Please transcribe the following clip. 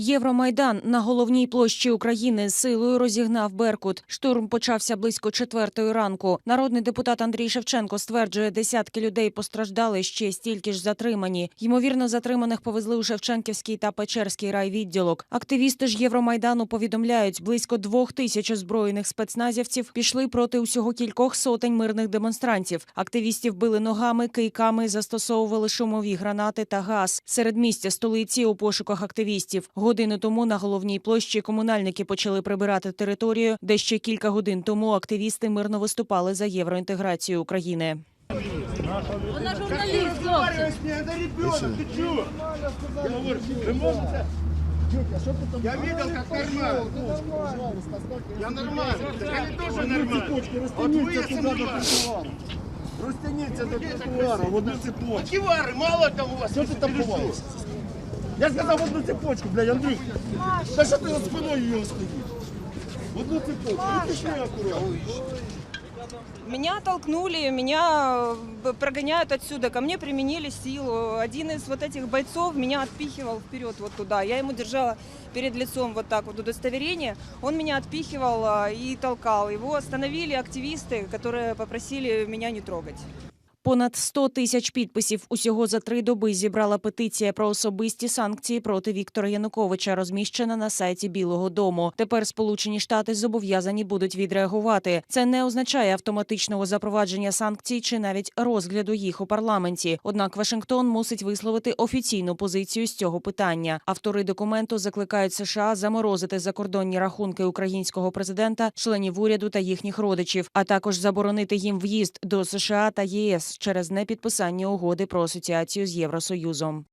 Євромайдан на головній площі України з силою розігнав Беркут. Штурм почався близько четвертої ранку. Народний депутат Андрій Шевченко стверджує, десятки людей постраждали ще стільки ж затримані. Ймовірно, затриманих повезли у Шевченківський та Печерський райвідділок. Активісти ж Євромайдану повідомляють, близько двох тисяч озброєних спецназівців пішли проти усього кількох сотень мирних демонстрантів. Активістів били ногами, кийками, застосовували шумові гранати та газ. Серед місця столиці у пошуках активістів. Годину тому на головній площі комунальники почали прибирати територію, де ще кілька годин тому активісти мирно виступали за євроінтеграцію України. Вона журналіст, хлопці. Это ребенок, ты чё? Я говорю, вы можете? Я видел, как нормально. Я нормально. Так они тоже нормально. Вот вы, если нормально. Розтягніться до тротуара, в одну цепочку. Кивары, мало там у вас. Що ти там ховаєшся? Я сказав одну цепочку, блядь, Андрюх. Та що ти за спиною його стоїш? Одну цепочку. Ну пішли акуратно. Меня толкнули, меня э, прогоняют отсюда. Ко мне применили силу. Один из вот этих бойцов меня отпихивал вперед вот туда. Я ему держала перед лицом вот так вот удостоверение. Он меня отпихивал а, и толкал. Его остановили активисты, которые попросили меня не трогать. Понад 100 тисяч підписів усього за три доби зібрала петиція про особисті санкції проти Віктора Януковича, розміщена на сайті Білого Дому. Тепер Сполучені Штати зобов'язані будуть відреагувати. Це не означає автоматичного запровадження санкцій чи навіть розгляду їх у парламенті. Однак Вашингтон мусить висловити офіційну позицію з цього питання. Автори документу закликають США заморозити закордонні рахунки українського президента, членів уряду та їхніх родичів, а також заборонити їм в'їзд до США та ЄС через непідписання угоди про асоціацію з Євросоюзом.